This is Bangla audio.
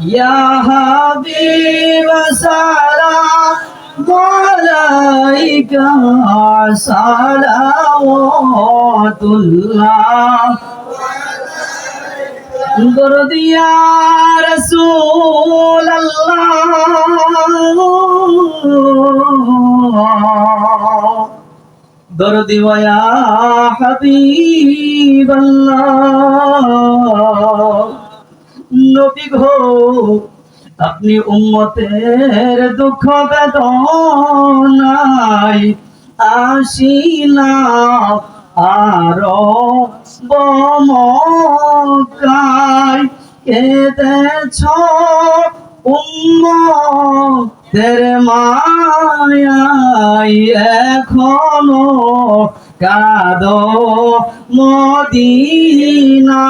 ইয়া হাবিব সালাম আলাইকা সালাওয়াতুল্লাহ। দরদিয়া রসুল আল্লাহ দরদি ওয়া হাবিব আল্লাহ নবী গো, আপনি উম্মতের দুঃখ বেদনাই আসিনা আর বমকাই কেঁদেছ উম্মতের মায়াই এখনও কাদ মদিনা